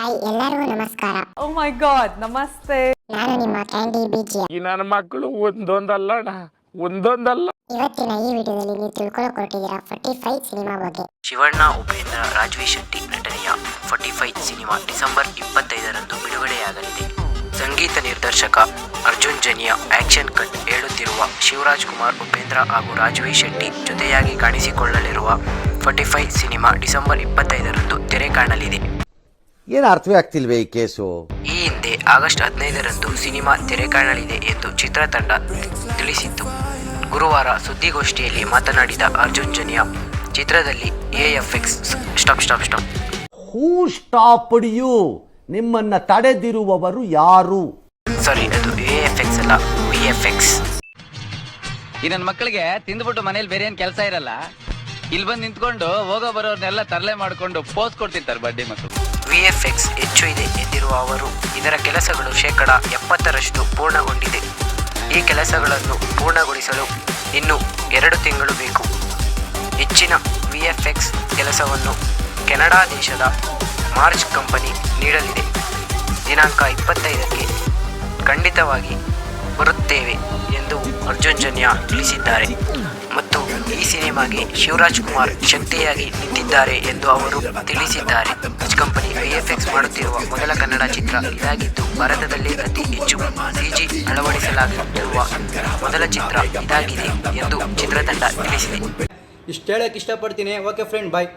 Hi ಎಲ್ಲರಿಗೂ ನಮಸ್ಕಾರ. ಓ ಮೈ god ನಮಸ್ತೆ. ನಾನು ನಿಮ್ಮ ಕ್ಯಾಂಡಿ ಬಿಜಿ ಈ ನನ್ನ ಮಕ್ಕಳು ಒಂದೊಂದಲ್ಲಣ್ಣ ಒಂದೊಂದಲ್ಲ. ಇವತ್ತಿನ ಈ ವಿಡಿಯೋದಲ್ಲಿ ನೀವು ತಿಳ್ಕೊಳ್ಳೋಕೆ ಹೊರಟಿದ್ದೀರಾ ಫಾರ್ಟಿ ಫೈವ್ ಸಿನಿಮಾ ಬಗ್ಗೆ. ಶಿವಣ್ಣ ಉಪೇಂದ್ರ ರಾಜ್ವಿ ಶೆಟ್ಟಿ ನಟನೆಯ ಫಾರ್ಟಿ ಫೈವ್ ಸಿನಿಮಾ ಡಿಸೆಂಬರ್ ಇಪ್ಪತ್ತೈದರಂದು ಬಿಡುಗಡೆಯಾಗಲಿದೆ. ಸಂಗೀತ ನಿರ್ದೇಶಕ ಅರ್ಜುನ್ ಜನಿಯ ಆಕ್ಷನ್ ಕಟ್ ಹೇಳುತ್ತಿರುವ ಶಿವರಾಜ್ ಕುಮಾರ್ ಉಪೇಂದ್ರ ಹಾಗೂ ರಾಜ್ವಿ ಶೆಟ್ಟಿ ಜೊತೆಯಾಗಿ ಕಾಣಿಸಿಕೊಳ್ಳಲಿರುವ ಫಾರ್ಟಿ ಫೈವ್ ಸಿನಿಮಾ ಡಿಸೆಂಬರ್ ಇಪ್ಪತ್ತೈದರಂದು ತೆರೆ ಕಾಣಲಿದೆ. ಏನು ಅರ್ಥವೇ ಆಗ್ತಿಲ್ವೇ ಈ ಕೇಸು? ಈ ಹಿಂದೆ ಆಗಸ್ಟ್ ಹದಿನೈದರಂದು ಸಿನಿಮಾ ತೆರೆ ಕಾಣಲಿದೆ ಎಂದು ಚಿತ್ರತಂಡ ತಿಳಿಸಿತ್ತು. ಗುರುವಾರ ಸುದ್ದಿಗೋಷ್ಠಿಯಲ್ಲಿ ಮಾತನಾಡಿದ ಅರ್ಜುನ್ ಜನಿಯಾ ಚಿತ್ರದಲ್ಲಿ AFX stop stop stop. Who stopped you ನಿಮ್ಮನ್ನ ತಡೆದಿರುವವರು ಯಾರು? ಸಾರಿ ಅದು ಎಎಫ್ಎಕ್ಸ್ ಅಲ್ಲ ವಿ ಎಫ್ ಎಕ್ಸ್. ಈ ನನ್ನ ಮಕ್ಕಳಿಗೆ ತಿಂದ್ಬಿಟ್ಟು ಮನೇಲಿ ಬೇರೆ ಏನ್ ಕೆಲಸ ಇರಲ್ಲ? ಇಲ್ಲಿ ಬಂದು ನಿಂತ್ಕೊಂಡು ಹೋಗೋ ಬರೋರ್ನೆಲ್ಲ ತರಲೆ ಮಾಡ್ಕೊಂಡು ಪೋಸ್ ಕೊಡ್ತಿರ್ತಾರೆ ಬಡ್ಡಿ ಮಕ್ಕಳು ವಿ ಎಫ್ ಎಕ್ಸ್ ಹೆಚ್ಚು ಇದೆ ಎಂದಿರುವ ಅವರು, ಇದರ ಕೆಲಸಗಳು ಶೇಕಡ ಎಪ್ಪತ್ತರಷ್ಟು ಪೂರ್ಣಗೊಂಡಿದೆ. ಈ ಕೆಲಸಗಳನ್ನು ಪೂರ್ಣಗೊಳಿಸಲು ಇನ್ನು ಎರಡು ತಿಂಗಳು ಬೇಕು. ಹೆಚ್ಚಿನ ವಿಎಫ್ಎಕ್ಸ್ ಎಫ್ ಎಕ್ಸ್ ಕೆಲಸವನ್ನು ಕೆನಡಾ ದೇಶದ ಮಾರ್ಚ್ ಕಂಪನಿ ನೀಡಲಿದೆ. ದಿನಾಂಕ ಇಪ್ಪತ್ತೈದಕ್ಕೆ ಖಂಡಿತವಾಗಿ ಬರುತ್ತೇವೆ ಎಂದು ಅರ್ಜುನ್ ಜನ್ಯ ತಿಳಿಸಿದ್ದಾರೆ. ಈ ಸಿನಿಮಾಗೆ ಶಿವರಾಜ್ ಕುಮಾರ್ ಶಕ್ತಿಯಾಗಿ ನಿಂತಿದ್ದಾರೆ ಎಂದು ಅವರು ತಿಳಿಸಿದ್ದಾರೆ. ಮಾರ್ಚ್ ಕಂಪನಿ ಐಎಫ್ಎಕ್ಸ್ ಮಾಡುತ್ತಿರುವ ಮೊದಲ ಕನ್ನಡ ಚಿತ್ರ ಇದಾಗಿದ್ದು, ಭಾರತದಲ್ಲಿ ಅತಿ ಹೆಚ್ಚು ಸಿಜಿ ಅಳವಡಿಸಲಾಗುತ್ತಿರುವ ಮೊದಲ ಚಿತ್ರ ಇದಾಗಿದೆ ಎಂದು ಚಿತ್ರತಂಡ ತಿಳಿಸಿದೆ. ಇಷ್ಟು ಹೇಳಕ್ಕೆ ಇಷ್ಟಪಡ್ತೀನಿ. Okay friend bye